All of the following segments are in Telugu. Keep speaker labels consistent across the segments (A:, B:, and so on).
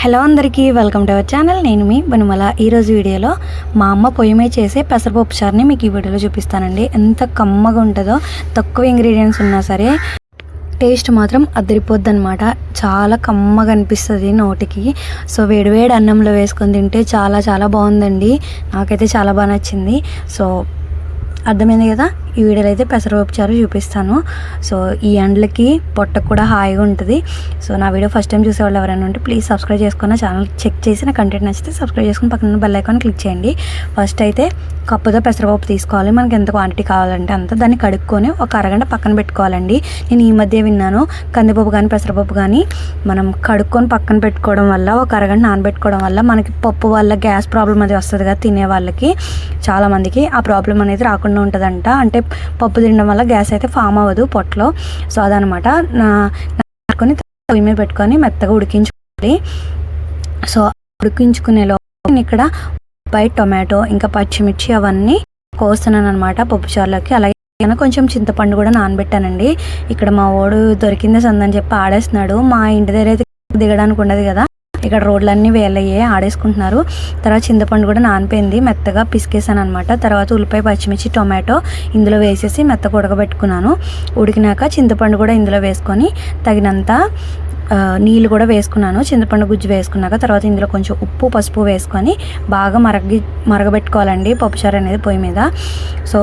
A: హలో అందరికీ వెల్కమ్ టు అవర్ ఛానల్. నేను మీ బనుమల ఈరోజు వీడియోలో మా అమ్మ పొయ్యమే చేసే పెసరపప్పు చారుని మీకు ఈ వీడియోలో చూపిస్తానండి. ఎంత కమ్మగా ఉంటుందో తక్కువ ఇంగ్రీడియంట్స్ ఉన్నా సరే టేస్ట్ మాత్రం అదిరిపోద్ది అనమాట చాలా కమ్మగా అనిపిస్తుంది నోటికి. సో వేడివేడి అన్నంలో వేసుకొని తింటే చాలా చాలా బాగుందండి. నాకైతే చాలా బాగా నచ్చింది. సో అర్థమైంది కదా? ఈ వీడియోలో అయితే పెసరపప్పు చారు చూపిస్తాను. సో ఈ ఎండలకి పొట్టకు కూడా హాయిగా ఉంటుంది. సో నా వీడియో ఫస్ట్ టైం చూసేవాళ్ళు ఎవరైనా ఉంటే ప్లీజ్ సబ్స్క్రైబ్ చేసుకున్న ఛానల్ చెక్ చేసి నా కంటెంట్ నచ్చితే సబ్స్క్రైబ్ చేసుకుని పక్కన బెల్ ఐకాన్ క్లిక్ చేయండి. ఫస్ట్ అయితే కప్పుతో పెసరపప్పు తీసుకోవాలి. మనకి ఎంత క్వాంటిటీ కావాలంటే అంత దాన్ని కడుక్కొని ఒక అరగంట పక్కన పెట్టుకోవాలండి. నేను ఈ మధ్య విన్నాను కందిపప్పు కానీ పెసరపప్పు కానీ మనం కడుక్కొని పక్కన పెట్టుకోవడం వల్ల ఒక అరగంట నానబెట్టుకోవడం వల్ల మనకి పప్పు వల్ల గ్యాస్ ప్రాబ్లం అది వస్తుంది కదా తినే వాళ్ళకి. చాలామందికి ఆ ప్రాబ్లం అనేది రాకుండా ఉంటుందంట. అంటే పప్పు తినడం వల్ల గ్యాస్ అయితే ఫామ్ అవ్వదు పొట్టలో. సో అదనమాట నా నాటుకొని పొయ్యి మీద పెట్టుకొని మెత్తగా ఉడికించుకోవాలి. సో ఉడికించుకునే లోపు నేను ఇక్కడ ఉల్లిపాయ టొమాటో ఇంకా పచ్చిమిర్చి అవన్నీ కోస్తున్నాను అనమాట పప్పుచారులోకి అలాగే కొంచెం చింతపండు కూడా నానబెట్టానండి. ఇక్కడ మా ఓడు దొరికిందే సందని చెప్పి ఆడేస్తున్నాడు. మా ఇంటి దగ్గర అయితే దిగడానికి ఉండదు కదా. ఇక్కడ రోడ్లన్నీ వేలయ్యే ఆడేసుకుంటున్నారు. తర్వాత చింతపండు కూడా నానిపోయింది. మెత్తగా పిసికేసాను అనమాట తర్వాత ఉల్లిపాయ పచ్చిమిర్చి టొమాటో ఇందులో వేసేసి మెత్తగా ఉడకబెట్టుకున్నాను. ఉడికినాక చింతపండు కూడా ఇందులో వేసుకొని తగినంత నీళ్ళు కూడా వేసుకున్నాను. చింతపండు గుజ్జు వేసుకున్నాక తర్వాత ఇందులో కొంచెం ఉప్పు పసుపు వేసుకొని బాగా మరగి మరగబెట్టుకోవాలండి పప్పుచారు అనేది పొయ్యి మీద. సో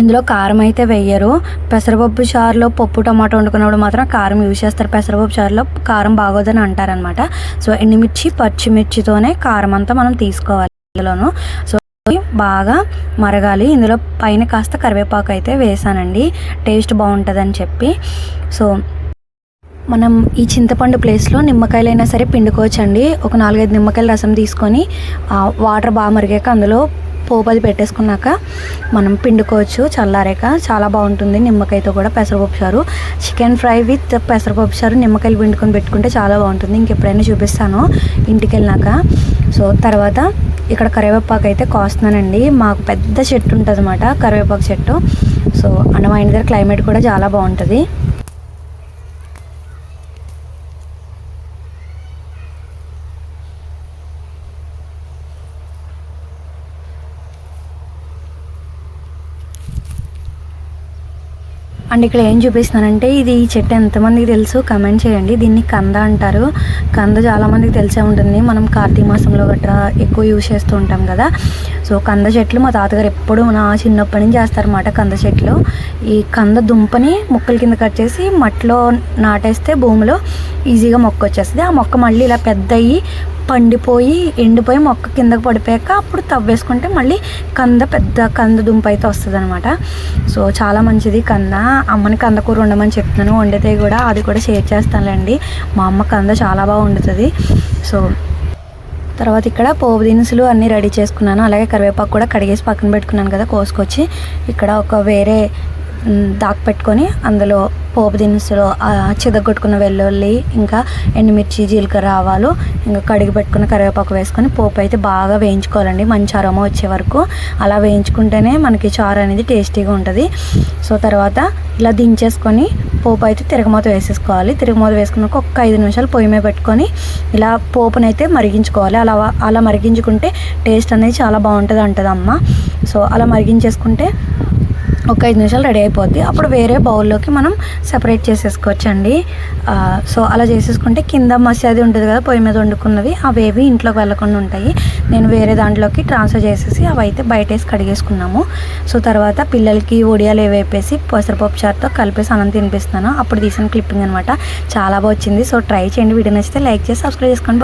A: ఇందులో కారం అయితే వేయరు. పెసరపప్పు చారులో పప్పు టమాటో వండుకున్నప్పుడు మాత్రం కారం యూజ్ చేస్తారు. పెసరపప్పు చారులో కారం బాగోదని అంటారనమాట సో ఎండుమిర్చి పచ్చిమిర్చితోనే కారం అంతా మనం తీసుకోవాలి ఇందులోను సో బాగా మరగాలి. ఇందులో పైన కాస్త కరివేపాకు అయితే వేసానండి. టేస్ట్ బాగుంటుందని చెప్పి. సో మనం ఈ చింతపండు ప్లేస్లో నిమ్మకాయలైనా సరే పిండుకోవచ్చండి. ఒక నాలుగైదు నిమ్మకాయల రసం తీసుకొని వాటర్ బాగా మరిగాక అందులో పోపు అది పెట్టేసుకున్నాక మనం పిండుకోవచ్చు చల్లారాక. చాలా బాగుంటుంది. నిమ్మకాయతో కూడా పెసరపప్పు చారు. చికెన్ ఫ్రై విత్ పెసరపప్పు చారు నిమ్మకాయలు పిండుకొని పెట్టుకుంటే చాలా బాగుంటుంది. ఇంకెప్పుడైనా చూపిస్తాను ఇంటికి వెళ్ళినాక సో తర్వాత ఇక్కడ కరివేపాకు అయితే కోస్తున్నానండి. మాకు పెద్ద చెట్టు ఉంటుంది అనమాట కరివేపాకు చెట్టు. సో అన్న మా ఇంటి దగ్గర క్లైమేట్ కూడా చాలా బాగుంటుంది. అండ్ ఇక్కడ ఏం చూపిస్తున్నానంటే ఇది ఈ చెట్టు ఎంతమందికి తెలుసు? కమెంట్ చేయండి. దీన్ని కంద అంటారు. కంద చాలామందికి తెలిసే ఉంటుంది. మనం కార్తీక మాసంలో గట్రా ఎక్కువ యూజ్ చేస్తూ ఉంటాం కదా. సో కంద చెట్లు మా తాతగారు ఎప్పుడు నా చిన్నప్పటి నుంచి చేస్తారన్నమాట కంద చెట్లు. ఈ కంద దుంపని ముక్కల కింద కట్ చేసి మట్టిలో నాటేస్తే భూమిలో ఈజీగా మొక్క వచ్చేస్తుంది. ఆ మొక్క మళ్ళీ ఇలా పెద్ద అయ్యి పండిపోయి ఎండిపోయి మొక్క కిందకు పడిపోయాక అప్పుడు తవ్వేసుకుంటే మళ్ళీ కంద పెద్ద కంద దుంప అయితే వస్తుంది అనమాట సో చాలా మంచిది కంద. అమ్మని కంద కూర ఉండమని చెప్తున్నాను. వండితే కూడా అది కూడా షేర్ చేస్తానులేండి. మా అమ్మ కంద చాలా బాగా వండుతుంది. సో తర్వాత ఇక్కడ పోపు దినుసులు అన్నీ రెడీ చేసుకున్నాను. అలాగే కరివేపాకు కూడా కడిగేసి పక్కన పెట్టుకున్నాను కదా కోసుకొచ్చి. ఇక్కడ ఒక వేరే దాక్ పెట్టుకొని అందులో పోపు దినుసులు ఆ, వెల్లుల్లి ఇంకా ఎండుమిర్చి జీలకర్ర ఆవాలు ఇంకా కడిగి పెట్టుకున్న కరివేపాకు వేసుకొని పోపు అయితే బాగా వేయించుకోవాలండి. మంచి అరమ వచ్చే వరకు. అలా వేయించుకుంటేనే మనకి చారు అనేది టేస్టీగా ఉంటుంది. సో తర్వాత ఇలా దించేసుకొని పోపు అయితే తిరగమూత వేసేసుకోవాలి. తిరగమూత వేసుకున్నాక ఒక్క ఐదు నిమిషాలు పొయ్యి మీద పెట్టుకొని ఇలా పోపునైతే మరిగించుకోవాలి. అలా అలా మరిగించుకుంటే టేస్ట్ అనేది చాలా బాగుంటుంది అంటుంది అమ్మ సో అలా మరిగించేసుకుంటే ఒక ఐదు నిమిషాలు రెడీ అయిపోద్ది. అప్పుడు వేరే బౌల్లోకి మనం సెపరేట్ చేసేసుకోవచ్చండి. సో అలా చేసేసుకుంటే కింద మసి అది ఉంటుంది కదా పొయ్యి మీద వండుకున్నవి అవేవి ఇంట్లోకి వెళ్ళకుండా ఉంటాయి. నేను వేరే దాంట్లోకి ట్రాన్స్ఫర్ చేసేసి అవి అయితే బయట వేసి కడిగేసుకున్నాము. సో తర్వాత పిల్లలకి ఒడియాలు వేపేసి పెసరపప్పు చారుతో కలిపేసి అన్నం తినిపిస్తున్నాను. అప్పుడు తీసిన క్లిప్పింగ్ అనమాట చాలా బాగా వచ్చింది. సో ట్రై చేయండి. వీడియో నచ్చితే లైక్ చేసి సబ్స్క్రైబ్ చేసుకోండి.